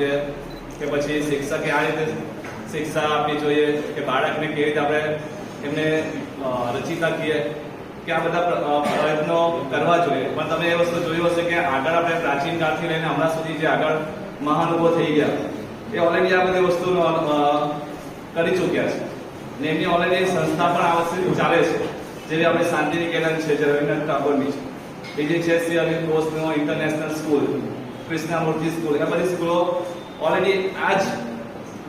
છે કે પછી શિક્ષકે આ રીતે શિક્ષા આપવી જોઈએ કે બાળકને કેવી રીતે આપણે એમને રચી શકીએ કે આ બધા પ્રયત્નો કરવા જોઈએ. પણ તમે એ વસ્તુ જોયું હશે કે આગળ આપણે પ્રાચીન કાળથી લઈને હમણાં સુધી જે આગળ મહાનુભવો થઈ ગયા, એ ઓલરેડી આ બધી વસ્તુનો કરી ચૂક્યા છે. ને એમની ઓલરેડી સંસ્થા પણ આ વસ્તુ ચાલે છે. જેવી આપણે શાંતિ નિકેતન છે, જે રવિન્દ્રનાથ ટાગોરની છે. બીજી છે શ્રી અરવિંદ ઘોષનો ઇન્ટરનેશનલ સ્કૂલ કૃષ્ણામૂર્તિ સ્કૂલ. એ બધી સ્કૂલો ઓલરેડી આ જ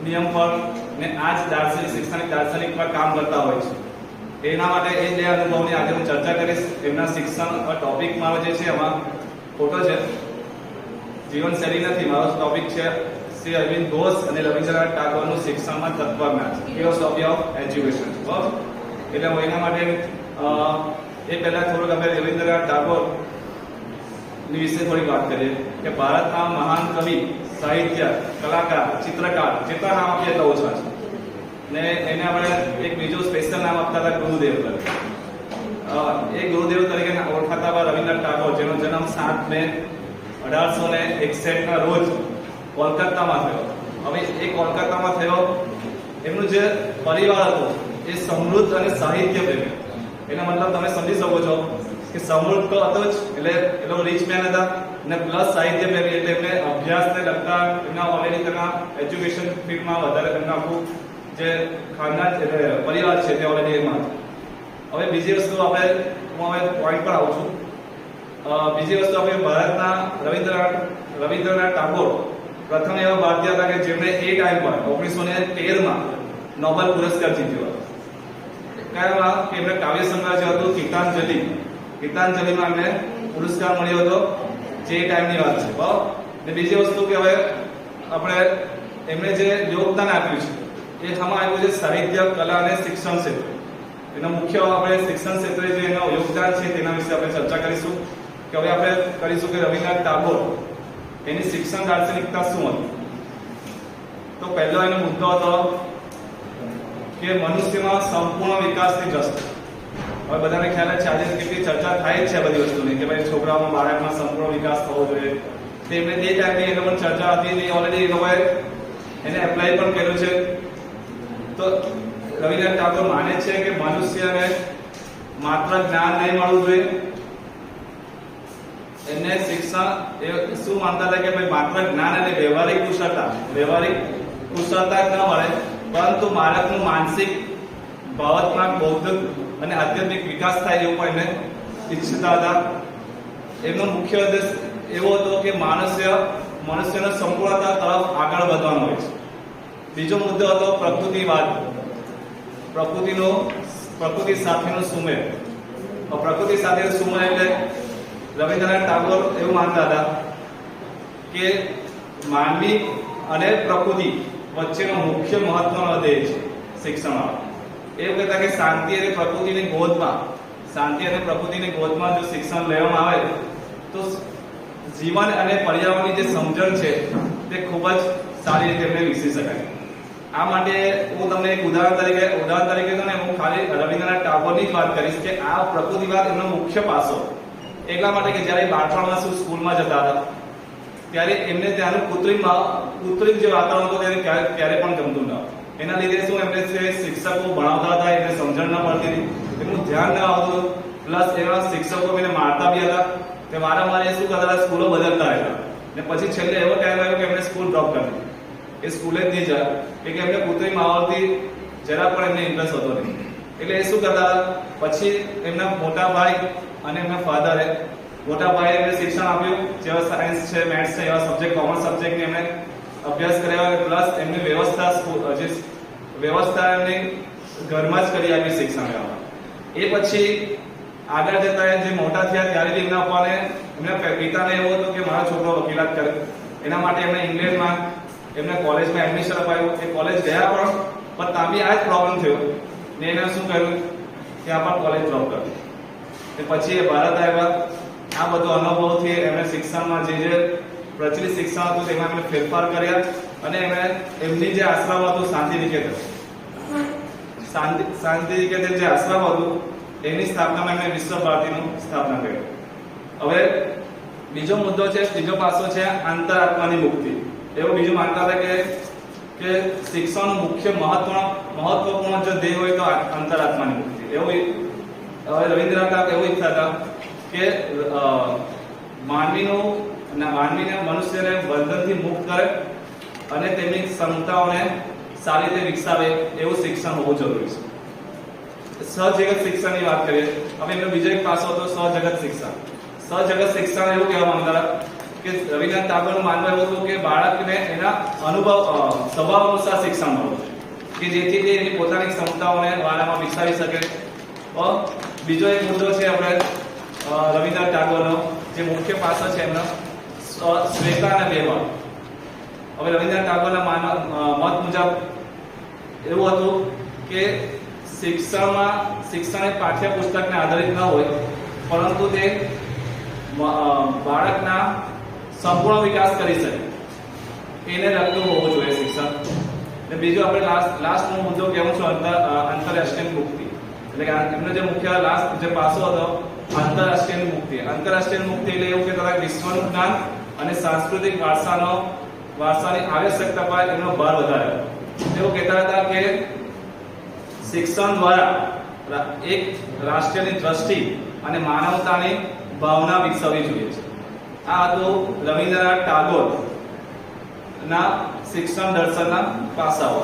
નિયમ પર ને આ જ દાર્શનિક, શૈક્ષણિક દાર્શનિક પર કામ કરતા હોય છે. એના માટે એ જે અનુભવની આજે હું ચર્ચા કરીશ. એમના શિક્ષણ મારો જે છે એમાં ફોટો છે. જીવનશૈલી નથી, મારો ટોપિક છે. શ્રી અરવિંદ ઘોષ અને રવિન્દ્રનાથ ટાગોરનું શિક્ષણમાં તત્વજ્ઞાન. ફિલોસોફી ઓફ એજ્યુકેશન બરાબર? એટલે હું એના માટે એ પહેલા થોડુંક આપણે રવિન્દ્રનાથ ટાગોર વિશે થોડી વાત કરીએ કે ભારતના મહાન કવિ સાહિત્ય કલાકાર ચિત્રકાર જેટલા નામ આપીએ તો ઓછા છે ને એને આપણે એક બીજું સ્પેશિયલ નામ આપતા હતા ગુરુદેવ એ ગુરુદેવ તરીકે ઓળખાતા હતા રવિન્દ્રનાથ ટાગોર જેનો જન્મ સાત મે અઢારસો ને એકસઠ ના રોજ કોલકાતામાં થયો હવે એ કોલકાતામાં થયો એમનું જે પરિવાર હતો એ સમૃદ્ધ અને સાહિત્ય પ્રેમી એનો મતલબ તમે સમજી શકો છો કે સમૃદ્ધ તો હતો જ, એટલે એ લોકો રીચ મેન હતા. અને પ્લસ સાહિત્ય પ્રેમી એટલે એમને અભ્યાસને લગતા એમના ઓલરેડી તેના એજ્યુકેશન ફિલ્ડમાં વધારે તેમના આખું જે ખાનદાન એટલે પરિવાર છે તે ઓલરેડી એમાં હવે બીજી વસ્તુ આપણે, હું હવે પોઈન્ટ પર આવું છું. બીજી વસ્તુ આપણે ભારતના રવિન્દ્રનાથ રવિન્દ્રનાથ ટાગોર પ્રથમ એવા ભારતીય હતા કે જેમણે એ ટાઈમ પર ઓગણીસો ને તેરમાં નોબેલ પુરસ્કાર જીત્યો હતો. કયામાં કે એમને કાવ્ય સંગ્રહ જે હતું, ગીતાંજલિ. ગીતાંજલિમાં એમને પુરસ્કાર મળ્યો હતો. જે ટાઈમની વાત છે. બરાબર ને બીજી વસ્તુ કે હવે આપણે એમણે જે યોગદાન આપ્યું છે, એ આમાં આવ્યું છે સાહિત્ય, કલા અને શિક્ષણ ક્ષેત્રે. એના મુખ્ય આપણે શિક્ષણ ક્ષેત્રે જે એનો યોગદાન છે, તેના વિશે આપણે ચર્ચા કરીશું. કે હવે આપણે કરીશું કે રવિન્દ્રનાથ ટાગોર, એની શિક્ષણ દાર્શનિકતા શું હતી? તો પહેલો એનો મુદ્દો હતો કે મનુષ્યમાં સંપૂર્ણ વિકાસની જસ્ત હવે બધાને ખ્યાલ છે, આજે કેટલી ચર્ચા થાય છે બધી વસ્તુની, કે ભાઈ છોકરાઓમાં બાળકમાં સંપૂર્ણ વિકાસ થવો જોઈએ. તે એમને તે ટાઈપની એ લોકો ચર્ચા હતી, તે ઓલરેડી એ એને એપ્લાય પણ કર્યું છે. તો રવિન્દ્રનાથ ટાગોર માને છે કે મનુષ્યને માત્ર જ્ઞાન નહીં મળવું જોઈએ. એમને શિક્ષણ એ શું માનતા હતા કે ભાઈ માત્ર જ્ઞાન અને વ્યવહારિક કુશળતા વ્યવહારિક કુશળતા ન મળે, પરંતુ બાળકનું માનસિક ભાવનાત્મક, બૌદ્ધિક અને આધ્યાત્મિક વિકાસ થાય એવું પણ એમને ઈચ્છતા હતા. એમનો મુખ્ય ઉદ્દેશ એવો હતો કે માનસ્ય મનુષ્યનો સંપૂર્ણતા તરફ આગળ વધવાનો હોય છે. બીજો મુદ્દો હતો પ્રકૃતિવાદ. પ્રકૃતિનો, પ્રકૃતિ સાથેનો સુમેળ. પ્રકૃતિ સાથેનો સુમેળ એટલે રવિન્દ્રનાથ ટાગોર એવું માનતા હતા કે માનવી અને પ્રકૃતિ વચ્ચેનો મુખ્ય મહત્વનો અધ્યેય છે શિક્ષણમાં એવું કહેતા કે શાંતિ અને પ્રકૃતિની ગોદમાં, શાંતિ અને પ્રકૃતિની ગોદમાં જો શિક્ષણ લેવામાં આવે, તો જીવન અને પર્યાવરણની જે સમજણ છે, તે ખૂબ જ સારી રીતે એમને વિકસી શકાય આ માટે હું તમને એક ઉદાહરણ તરીકે ઉદાહરણ તરીકે તો ને હું ખાલી રવિન્દ્રનાથ ટાગોરની જ વાત કરીશ કે આ પ્રકૃતિવાદ એમનો મુખ્ય પાસો એટલા માટે કે જ્યારે બાળપણમાં શું સ્કૂલમાં જતા હતા, ત્યારે એમને ત્યાંનું કૃત્રિમ કૃત્રિમ જે વાતાવરણ હતું, ત્યારે ક્યારે પણ ગમતું ન હતું. એના લીધે શું એમને જે શિક્ષકો ભણાવતા હતા એમને સમજણ ન પડતી હતી. એમનું ધ્યાન ન આવતું પ્લસ એવા શિક્ષકો એને મારતા બી હતા તે વારંવાર એ શું કરતા હતા, સ્કૂલો બદલતા હતા ને પછી છેલ્લે એવો ટાઈમ આવ્યો કે એમને સ્કૂલ ડ્રોપ કરી. એ સ્કૂલે જ નહીં જાય. કે એમને કૃત્રિમ આવડતી જરા પણ એમને ઇન્ટરેસ્ટ હતો નહીં. એટલે એ શું કરતા પછી એમના મોટા ભાઈ અને એમના ફાધરે મોટા ભાઈએ એમને શિક્ષણ આપ્યું. જેવા સાયન્સ છે મેથ્સ છે, એવા સબ્જેક્ટ કોમર્સ સબ્જેક્ટની એમને અભ્યાસ કર્યા પ્લસ એમની વ્યવસ્થા જે વ્યવસ્થા એમની ઘરમાં જ કરી આપી શિક્ષણ એ પછી આગળ જતા જે મોટા થયા ત્યારે એમના પપ્પાને, એમના પિતાને એવું હતું કે મારો છોકરો વકીલાત કરે. એના માટે એમણે ઇંગ્લેન્ડમાં, એમને કોલેજમાં એડમિશન અપાયું. એ કોલેજ ગયા પણ પણ ત્યાં બી આ જ પ્રોબ્લેમ થયો. ને એને શું કર્યું? ત્યાં પણ કોલેજ ડ્રોપ કરી ને પછી એ ભારત આવ્યા. આ બધો અનુભવથી એમણે શિક્ષણમાં જે જે પ્રચલિત શિક્ષણ હતું, તેમાં એમણે ફેરફાર કર્યા અને એમણે એમની જે આશ્રમ હતું શાંતિ નિકેતન શાંતિ શાંતિ નિકેતન જે આશ્રમ હતું, એની સ્થાપનામાં એમણે વિશ્વ ભારતીનું સ્થાપના કરી હવે બીજો મુદ્દો છે, બીજો પાસો છે આંતરાત્માની મુક્તિ. એવું બીજું માનતા હતા કે કે શિક્ષણનું મુખ્ય મહત્વ, મહત્વપૂર્ણ જો ધ્યેય હોય તો અંતરાત્માની મુક્તિ. એવું હવે રવિન્દ્રનાથ એવું ઈચ્છતા હતા કે માનવીનું ના માનવીને મનુષ્યને બંધનથી મુક્ત કરે અને તેમની ક્ષમતાઓને સારી રીતે વિકસાવે એવું શિક્ષણ હોવું જરૂરી છે. સહજગત શિક્ષણની વાત કરીએ, હવે એનો બીજો એક પાસો હતો સહજગત શિક્ષણ. સહજગત શિક્ષણ એવું કહેવા માંગતા કે રવિનાથ ટાગોરનું માનવું એવું હતું કે બાળકને એના અનુભવ સ્વભાવ અનુસાર શિક્ષણ મળવું કે જેથી તે એની પોતાની ક્ષમતાઓને વારામાં વિકસાવી શકે. બીજો એક મુદ્દો છે આપણે રવિન્દ્રનાથ ટાગોરનો જે મુખ્ય પાસો છે એમનો. સ્વેતા અને વ્યવહાર હવે રવિન્દ્રનાથ ટાગોરના માન મત મુજબ એવું હતું કે શિક્ષણમાં શિક્ષણ એ પાઠ્યપુસ્તકને આધારિત ન હોય પરંતુ તે બાળકના સંપૂર્ણ વિકાસ કરી શકે એને લગતું હોવું જોઈએ શિક્ષણ ને બીજું આપણે લાસ્ટ લાસ્ટનો મુદ્દો કહેવું છું અંતર આંતરરાષ્ટ્રીય મુક્તિ એટલે કે એમનો જે મુખ્ય લાસ્ટ જે પાસો હતો આંતરરાષ્ટ્રીય મુક્તિ. આંતરરાષ્ટ્રીય મુક્તિ એટલે એવું કે હતા વિશ્વનું જ્ઞાન અને સાંસ્કૃતિક વારસાનો વારસાની આવશ્યકતા પર એમનો ભાર વધાર્યો તેઓ કહેતા હતા કે શિક્ષણ દ્વારા એક રાષ્ટ્રની દ્રષ્ટિ અને માનવતાની ભાવના વિકસાવવી જોઈએ છે. આ હતું રવિન્દ્રનાથ ટાગોર ના શિક્ષણ દર્શનના પાસાઓ.